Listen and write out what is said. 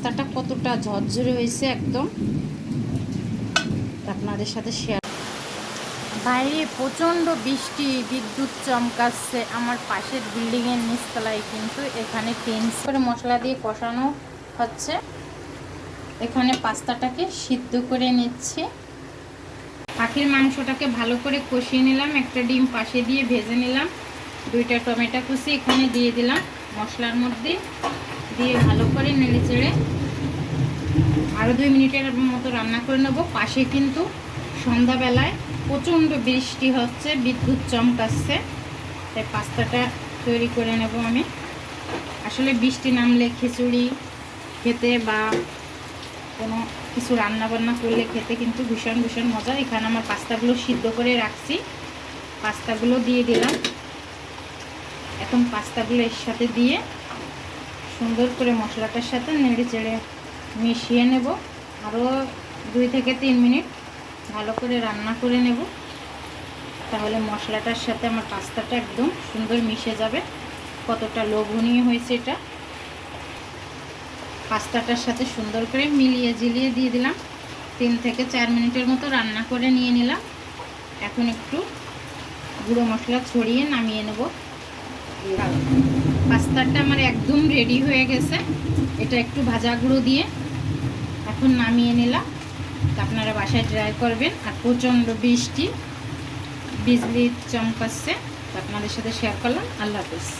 পাস্তাটা কতটা ঝরঝরে হয়েছে একদম আপনাদের সাথে শেয়ার বাইরে প্রচণ্ড বৃষ্টি, বিদ্যুৎ চমকাচ্ছে। আমার পাশের বিল্ডিংয়ের নিচতলায় কিন্তু এখানে টেন্স করে মশলা দিয়ে কষানো হচ্ছে। এখানে পাস্তাটাকে সিদ্ধ করে নিচ্ছি। পাখির মাংসটাকে ভালো করে কষিয়ে নিলাম। একটা ডিম পাশে দিয়ে ভেজে নিলাম। দুইটা টমেটো কুচি এখানে দিয়ে দিলাম। মশলার মধ্যে দিয়ে ভালো করে নেড়ে চেড়ে আরও দুই মিনিটের মতো রান্না করে নেব। পাশে কিন্তু সন্ধ্যাবেলায় প্রচণ্ড বৃষ্টি হচ্ছে, বিদ্যুৎ চমকাচ্ছে। তাই পাস্তাটা তৈরি করে নেব আমি। আসলে বৃষ্টি নামলে খিচুড়ি খেতে বা কোনো কিছু রান্না বান্না করলে খেতে কিন্তু ভীষণ ভীষণ মজা। এখানে আমার পাস্তাগুলো সিদ্ধ করে রাখছি। পাস্তাগুলো দিয়ে দিলাম। এখন পাস্তাগুলো এর সাথে দিয়ে সুন্দর করে মশলাটার সাথে নেড়ে চেড়ে মিশিয়ে নেব। আরও দুই থেকে তিন মিনিট ভালো করে রান্না করে নেব। তাহলে মশলাটার সাথে আমার পাস্তাটা একদম সুন্দর মিশে যাবে। কতটা লোভনীয় হয়েছে এটা। পাস্তাটার সাথে সুন্দর করে মিলিয়ে ঝিলিয়ে দিয়ে দিলাম। তিন থেকে চার মিনিটের মতো রান্না করে নিয়ে নিলাম। এখন একটু গুঁড়ো মশলা ছড়িয়ে নামিয়ে নেব। পাস্তাটা আমার একদম রেডি হয়ে গেছে। এটা একটু ভাজা গুঁড়ো দিয়ে এখন নামিয়ে নিলাম। তা আপনারা বাসায় ট্রাই করবেন। আর প্রচণ্ড বৃষ্টি, বিজলি চমকাচ্ছে। তা আপনাদের সাথে শেয়ার করলাম। আল্লাহ হাফিজ।